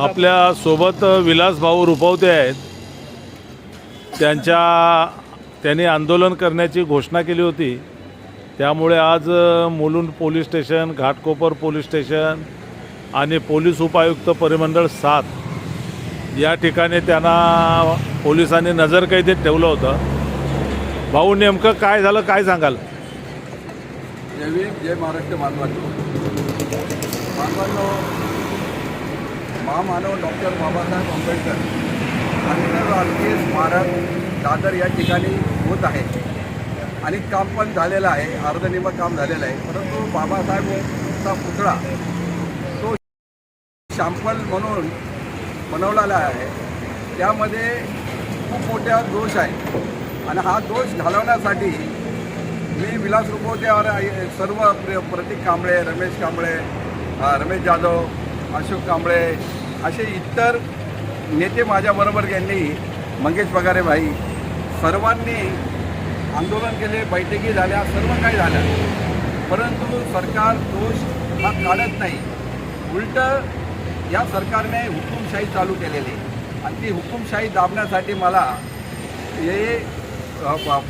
आपल्यासोबत विलास भाऊ रुपवते आहेत. त्यांच्या त्यांनी आंदोलन करण्याची घोषणा केली होती. त्यामुळे आज Mulund police station Ghatkopar police station आणि पोलीस उपायुक्त परिमंडळ सात या ठिकाणी त्यांना पोलिसांनी नजरकैदेत ठेवलं होतं. भाऊ नेमकं काय झालं? काय सांगाल? जय भीम जय महाराष्ट्र बांधवांनो बांधवांनो महामानव डॉक्टर बाबासाहेब आंबेडकर आंतरराष्ट्रीय स्मारक दादर या ठिकाणी होत आहे. आणि काम पण झालेलं आहे अर्धनिम काम झालेलं आहे. परंतु बाबासाहेबचा पुतळा तो शॅम्पल म्हणून बनवलेला आहे. त्यामध्ये खूप मोठा दोष आहे. आणि हा दोष घालवण्यासाठी मी विलास रुपवतेवर सर्व प्र- प्रतीक कांबळे रमेश कांबळे रमेश जाधव अशोक कांबळे असे इतर नेते माझ्याबरोबर यांनी मंगेश पगारे भाई सर्वांनी आंदोलन केले बैठकी झाल्या सर्व काही झालं परंतु सरकार दोष हा काढत नाही. उलट या सरकारने हुकुमशाही चालू केलेली आणि ती हुकुमशाही दाबण्यासाठी मला हे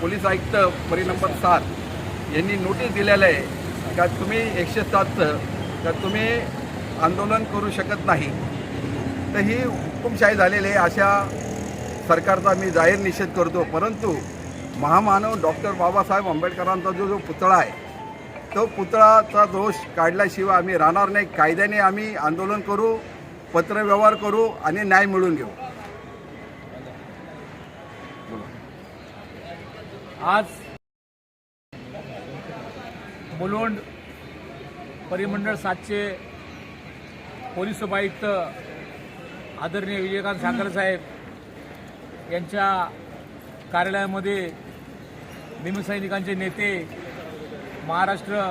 पोलीस आयुक्त परिनंबर सात यांनी नोटीस दिलेलं आहे का तुम्ही एकशे सातचं का तुम्ही आंदोलन करू शकत नाही. तर ही हुकुमशाही झालेली आहे. अशा सरकारचा मी जाहीर निषेध करतो. परंतु महामानव डॉक्टर बाबासाहेब आंबेडकरांचा जो जो पुतळा आहे तो पुतळाचा दोष काढल्याशिवाय आम्ही राहणार नाही. कायद्याने आम्ही आंदोलन करू पत्रव्यवहार करू आणि न्याय मिळवून घेऊ. आज मुलुंड परिमंडळ सातशे पोलीस उपायुक्त आदरणीय विजयकांत साखर साहेब यांच्या कार्यालयामध्ये भीमसैनिकांचे नेते महाराष्ट्र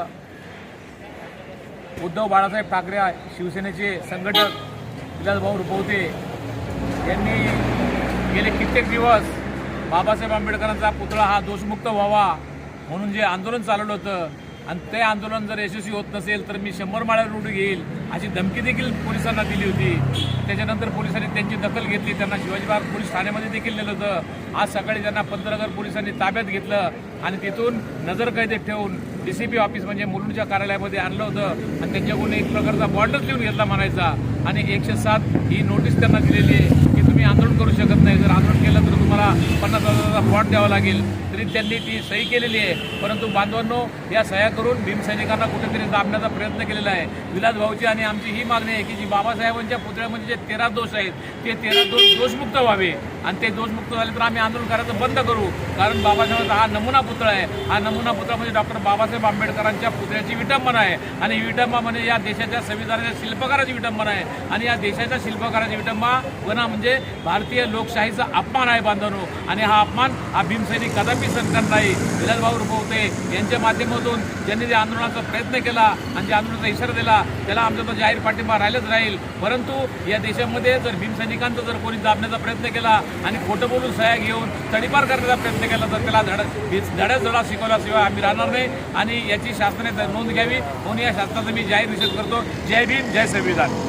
उद्धव बाळासाहेब ठाकरे शिवसेनेचे संघटक विलासभाऊ रुपवते यांनी गेले कित्येक दिवस बाबासाहेब आंबेडकरांचा पुतळा हा दोषमुक्त व्हावा म्हणून जे आंदोलन चालवलं होतं आणि ते आंदोलन जर यशस्वी होत नसेल तर मी शंभर माळ्यावर उडी घेईल अशी धमकी देखील पोलिसांना दिली होती. त्याच्यानंतर पोलिसांनी त्यांची दखल घेतली त्यांना शिवाजी पार्क पोलीस ठाण्यामध्ये देखील नेलं होतं. आज सकाळी त्यांना पंतनगर पोलिसांनी ताब्यात घेतलं आणि तिथून नजरकैदेत ठेवून डी सी पी ऑफिस म्हणजे मुलुंडच्या कार्यालयामध्ये आणलं होतं. आणि त्यांच्याकडून एक प्रकारचा बॉर्डर लिहून घेतला म्हणायचा. आणि एकशे सात ही नोटीस त्यांना दिलेली आहे की तुम्ही आंदोलन करू शकत नाही. जर आंदोलन केलं तर तुम्हाला पन्नास हजाराचा बॉन्ड द्यावा लागेल. तरी त्यांनी ती सही केलेली आहे. परंतु बांधवांनो या सह्या करून भीमसैनिकांना कुठेतरी दाबण्याचा प्रयत्न केलेला आहे. विलास भाऊची आणि आमची ही मागणी आहे की जी बाबासाहेबांच्या पुतळ्यामध्ये जे तेरा दोष आहेत ते तेरा दोष दोषमुक्त व्हावे. आणि ते दोषमुक्त झाले तर आम्ही आंदोलन करायचं बंद करू. कारण बाबासाहेबांचा हा नमुना पुतळा आहे. हा नमुना पुतळा म्हणजे डॉक्टर बाबासाहेब आंबेडकरांच्या पुतळ्याची विटंबना आहे. आणि ही विटंबा म्हणजे या देशाच्या संविधानाच्या शिल्पकाराची विटंबना आहे. आणि या देशाच्या शिल्पकाराची विटंबना म्हणजे भारतीय लोकशाहीचा अपमान आहे बांधवनो. आणि हा अपमान हा भीमसैनिक कदापि सरकार नाही. विलासभाऊ रुपवते यांच्या माध्यमातून ज्यांनी त्या आंदोलनाचा प्रयत्न केला आणि ज्या आंदोलनाचा इशारा दिला त्याला आमचा तो जाहीर पाठिंबा राहिलंच राहील. परंतु या देशामध्ये जर भीमसैनिकांचा जर कोणी दाबण्याचा प्रयत्न केला आणि खोटं बोलून सह्या घेऊन तडीपार करण्याचा प्रयत्न केला तर त्याला धडा धड्याच धडा शिकवल्याशिवाय आम्ही राहणार नाही आणि याची शासनाने नोंद घ्यावी. म्हणून या शासनाचा मी जाहीर निषेध करतो. जय भीम जय संविधान.